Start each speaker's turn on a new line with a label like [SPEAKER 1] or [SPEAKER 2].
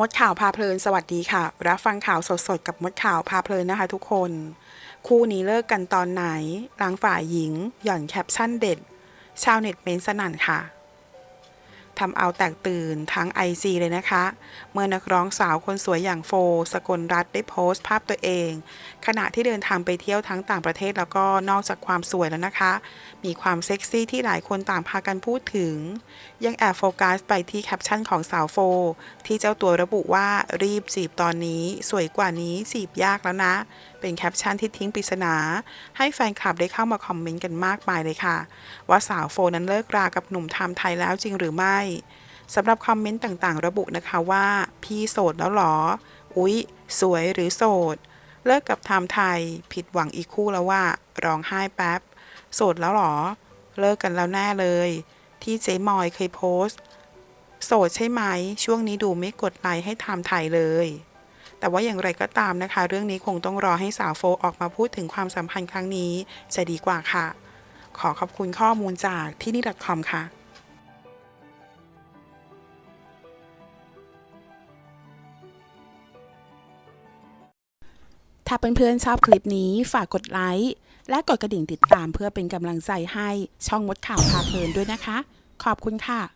[SPEAKER 1] มดข่าวพาเพลินสวัสดีค่ะ รับฟังข่าวสดๆ กับมดข่าวพาเพลินนะคะทุกคน คู่นี้เลิกกันตอนไหนหลังฝ่ายหญิง หย่อนแคปชั่นเด็ด ชาวเน็ตเม้นสนั่นค่ะ ทำเอาแตกตื่นทั้ง IG เลยนะคะ เมื่อนักร้องสาวคนสวยอย่างโฟ สกลรัตได้โพสต์ภาพตัวเอง ขณะที่เดินทางไปเที่ยวทั้งต่างประเทศแล้วก็นอกจากความสวยแล้วนะคะ มีความเซ็กซี่ที่หลายคนต่างพากันพูดถึง ยังแอบโฟกัสไปที่แคปชั่นของสาวโฟ ที่เจ้าตัวระบุว่ารีบจีบตอนนี้ สวยกว่านี้จีบยากแล้วนะ เป็นแคปชั่นที่ทิ้งปริศนา ให้แฟนคลับได้เข้ามาคอมเมนต์กันมากมายเลยค่ะ ว่าสาวโฟนั้นเลิกรากับหนุ่มไทม์ไทยแล้วจริงหรือไม่สำหรับคอมเมนต์ต่างๆ ระบุนะคะว่า พี่โสดแล้วหรอ อุ๊ย สวยหรือโสด เลิกกับไทม์ไทย ผิดหวังอีกคู่แล้วว่าร้องไห้แป๊บ โสดแล้วหรอ เลิกกันแล้วแน่เลย ที่เจ๊มอยเคยโพสต์ โสดใช่ไหม ช่วงนี้ดูไม่กดไลค์ให้ไทม์ไทยเลย แต่ว่าอย่างไรก็ตามนะคะ เรื่องนี้คงต้องรอให้สาวโฟออกมาพูดถึงความสัมพันธ์ครั้งนี้ จะดีกว่าค่ะ ขอขอบคุณข้อมูลจากที่นี่ .com ค่ะถ้าเพื่อนๆชอบคลิปนี้ฝากกดไลค์ และกดกระดิ่งติดตามเพื่อเป็นกำลังใจให้ช่องมดข่าวพาเพลินด้วยนะคะ ขอบคุณค่ะ